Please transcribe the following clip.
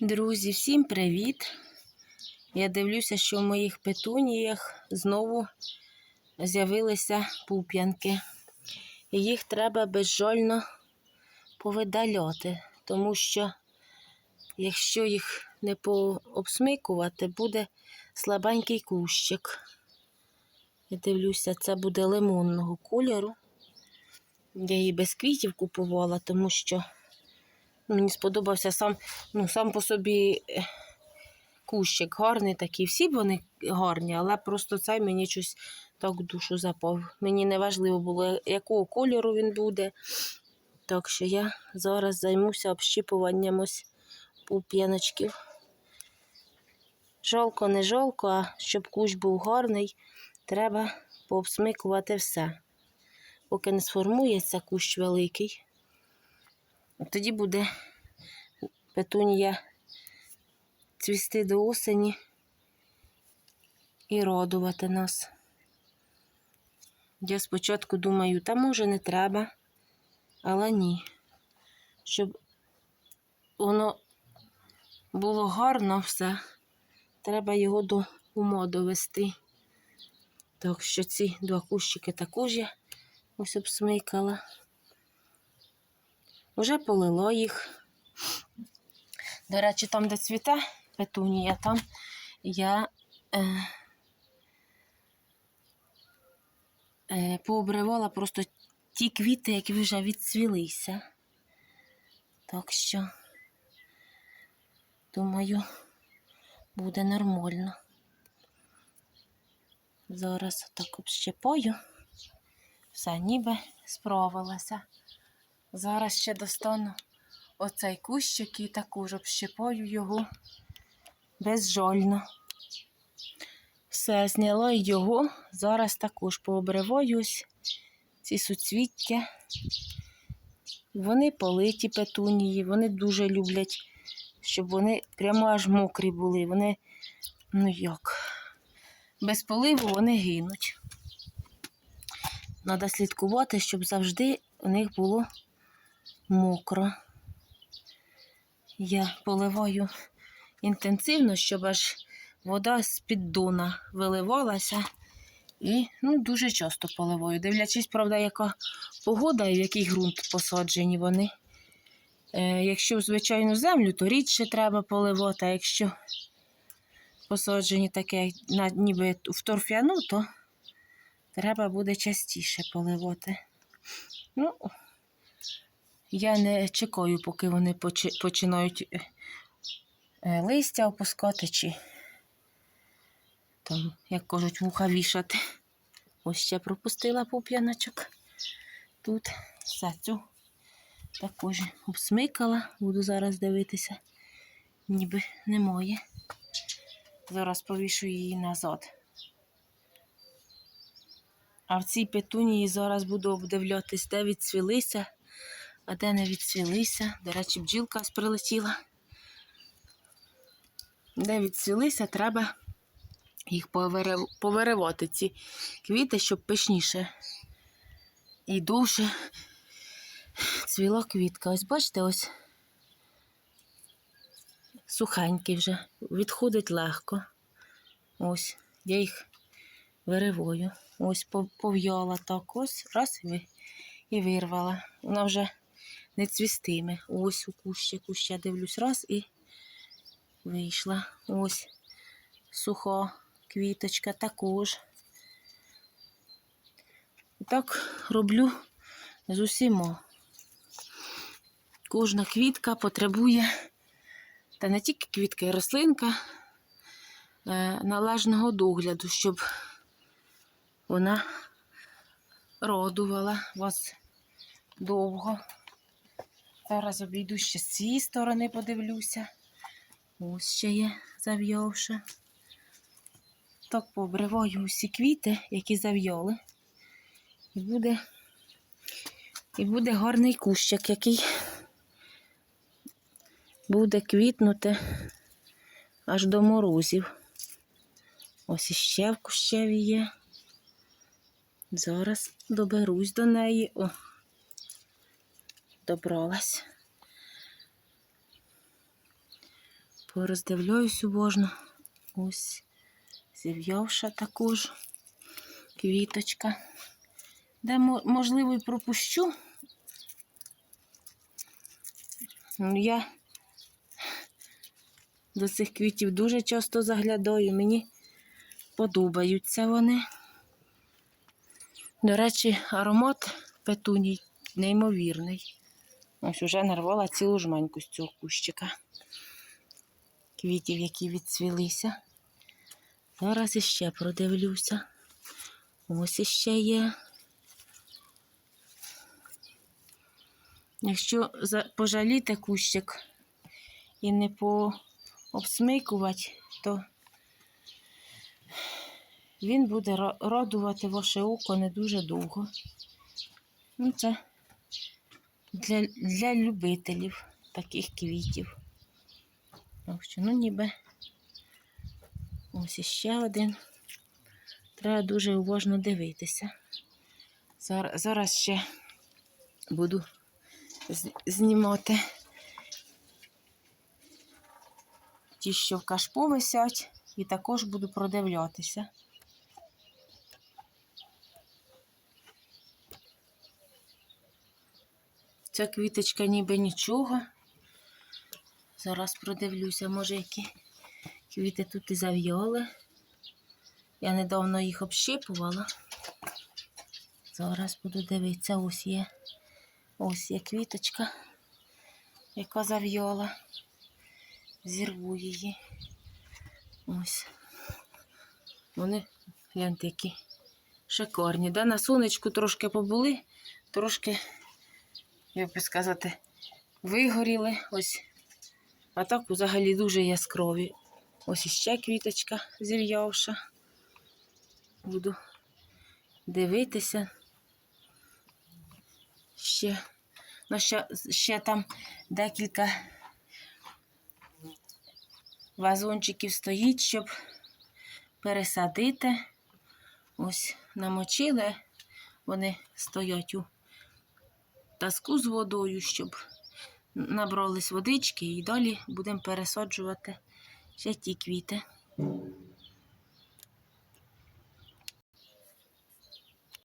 Друзі, всім привіт! Я дивлюся, що в моїх петуніях знову з'явилися пуп'янки. Їх треба безжально повидаляти, тому що якщо їх не пообсмикувати, буде слабенький кущик. Я дивлюся, це буде лимонного кольору. Я її без квітів купувала, тому що Мені сподобався сам, ну, сам по собі е, кущик гарний такий. Всі вони гарні, але просто цей мені щось так душу запав. Мені не важливо було, якого кольору він буде. Так що я зараз займуся общіпуванням ось пуп'яночків. Жалко, не жалко, а щоб кущ був гарний, треба пообсмикувати все. Поки не сформується кущ великий. Тоді буде петунія цвісти до осені і радувати нас. Я спочатку думаю, та може не треба, але ні. Щоб воно було гарно все, треба його до ума довести. Так що ці два кущики також я ось обсмикала. Уже полило їх. До речі, там, де цвіте петунія, там я е, е, пообривала просто ті квіти, які вже відцвілися. Так що, думаю, буде нормально. Зараз так общипаю. Все, ніби справилася. Зараз ще достану оцей кущик і також общипаю його безжально. Все, зняла його. Зараз також пообриваюсь ці суцвіття. Вони политі петунії, вони дуже люблять, щоб вони прямо аж мокрі були. Вони, ну як, без поливу вони гинуть. Треба слідкувати, щоб завжди у них було мокро. Я поливаю інтенсивно, щоб аж вода з піддона виливалася. І ну, дуже часто поливаю. Дивлячись, правда, яка погода і в який ґрунт посаджені вони. Е, якщо звичайну землю, то рідше треба поливати, а якщо посаджені таке, на, ніби в торфяну, то треба буде частіше поливати. Ну, я не чекаю, поки вони почи- починають е, е, листя опускати чи там, як кажуть, вуха вішати. Ось ще пропустила пуп'яночок. Тут все цю також обсмикала, буду зараз дивитися, ніби немає. Зараз повішу її назад. А в цій петунії зараз буду обдивлятись, де відцвілися, а де не відцвілися. До речі, бджілка ось прилетіла. Де відцвілися, треба їх повирив- повиривати, ці квіти, щоб пишніше і довше цвіла квітка. Ось бачите, ось сухенькі вже, відходить легко. Ось, я їх вириваю. Ось пов'яла так, ось, раз і вирвала. Вона вже не цвістиме. Ось у кущику ще дивлюсь, раз і вийшла. Ось суха квіточка також. І Так роблю з усіма. Кожна квітка потребує, та не тільки квітка і рослинка, е, належного догляду, щоб вона родувала вас довго. Зараз обійду ще з цієї сторони, подивлюся. Ось ще є зав'явша. Так пообриваю усі квіти, які зав'яли. І буде, і буде гарний кущик, який буде квітнути аж до морозів. Ось іще в кущеві є. Зараз доберусь до неї. О, добралась. Пороздивляюсь уважно. Ось зів'явша також квіточка. Де, можливо, і пропущу. Ну, я до цих квітів дуже часто заглядаю. Мені подобаються вони. До речі, аромат петуній неймовірний. Ось уже нарвала цілу жменьку з цього кущика. Квітів, які відцвілися. Зараз іще продивлюся. Ось іще є. Якщо пожаліти кущик і не пообсмикувати, то він буде радувати ваше око не дуже довго. Ну, це для, для любителів таких квітів. Так що, ну ніби ось іще один. Треба дуже уважно дивитися. Зараз, зараз ще буду знімати ті, що в кашпо висять, і також буду продивлятися. Ця квіточка ніби нічого. Зараз продивлюся, може, які квіти тут і зав'яли. Я недавно їх общипувала. Зараз буду дивитися, ось є. Ось є квіточка, яка зав'яла. Зірву її. Ось. Вони, гляньте, які шикарні. Да? На сонечку трошки побули, трошки, як би сказати, вигоріли. Ось. А так взагалі дуже яскраві. Ось іще квіточка зів'явша. Буду дивитися. Ще, ну, ще, ще там декілька вазончиків стоїть, щоб пересадити. Ось намочили, вони стоять у таску з водою, щоб набрались водички і далі будемо пересаджувати ще ті квіти.